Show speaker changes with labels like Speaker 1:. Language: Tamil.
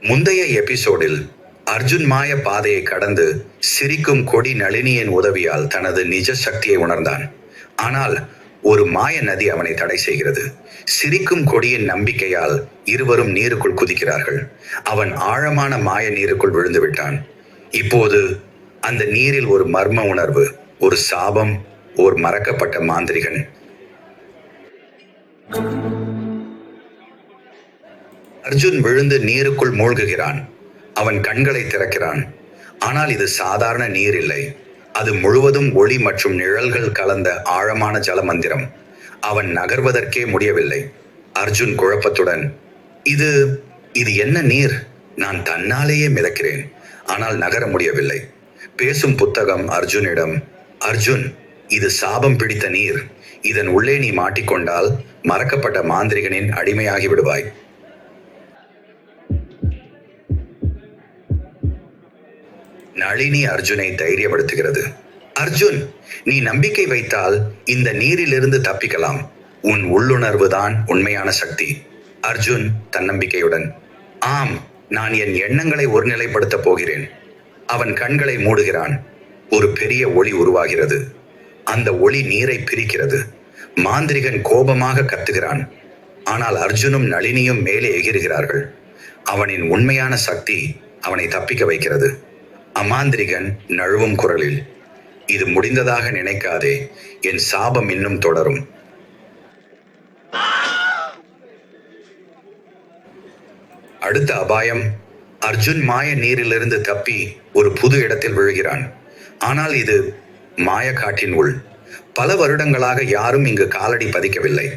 Speaker 1: முந்தைய எபிசோடில் அர்ஜுன் மாய பாதையை கடந்து சிரிக்கும் கொடி நளினியின் உதவியால் தனது நிஜ சக்தியை உணர்ந்தான். ஆனால் ஒரு மாய நதி அவனை தடை செய்கிறது. சிரிக்கும் கொடியின் நம்பிக்கையால் இருவரும் நீருக்குள் குதிக்கிறார்கள். அவன் ஆழமான மாய நீருக்குள் விழுந்து விட்டான். இப்போது அந்த நீரில் ஒரு மர்ம உணர்வு ஒரு சாபம் ஓர் மறக்கப்பட்ட மாந்திரிகன். அர்ஜுன் விழுந்து நீருக்குள் மூழ்குகிறான். அவன் கண்களை திறக்கிறான். ஆனால் இது சாதாரண நீர் இல்லை. அது முழுவதும் ஒளி மற்றும் நிழல்கள் கலந்த ஆழமான ஜலமந்திரம். அவன் நகர்வதற்கே முடியவில்லை. அர்ஜுன் குழப்பத்துடன் இது இது என்ன நீர்? நான் தன்னாலேயே மிதக்கிறேன். ஆனால் நகர முடியவில்லை. பேசும் புத்தகம் அர்ஜுனிடம் அர்ஜுன் இது சாபம் பிடித்த நீர். இதன் உள்ளே நீ மாட்டிக்கொண்டால் மறக்கப்பட்ட மாந்திரிகனின் அடிமையாகி விடுவாய். நளினி அர்ஜுனை தைரியப்படுத்துகிறது. அர்ஜுன் நீ நம்பிக்கை வைத்தால் இந்த நீரிலிருந்து தப்பிக்கலாம். உன் உள்ளுணர்வு தான் உண்மையான சக்தி. அர்ஜுன் தன்னம்பிக்கையுடன் ஆம் நான் என் எண்ணங்களை ஒருநிலைப்படுத்தப் போகிறேன். அவன் கண்களை மூடுகிறான். ஒரு பெரிய ஒளி உருவாகிறது. அந்த ஒளி நீரை பிரிக்கிறது. மாந்திரிகன் கோபமாக கத்துகிறான். ஆனால் அர்ஜுனும் நளினியும் மேலே எகிறுகிறார்கள். அவனின் உண்மையான சக்தி அவனை தப்பிக்க வைக்கிறது. அமாந்திரிகன் நழுவும் குரலில் இது முடிந்ததாக நினைக்காதே என் சாபம் இன்னும் தொடரும். அடுத்த அபாயம் அர்ஜுன் மாய நீரிலிருந்து தப்பி ஒரு புது இடத்தில் விழுகிறான். ஆனால் இது மாய காட்டின் உள். பல வருடங்களாக யாரும் இங்கு காலடி பதிக்கவில்லை.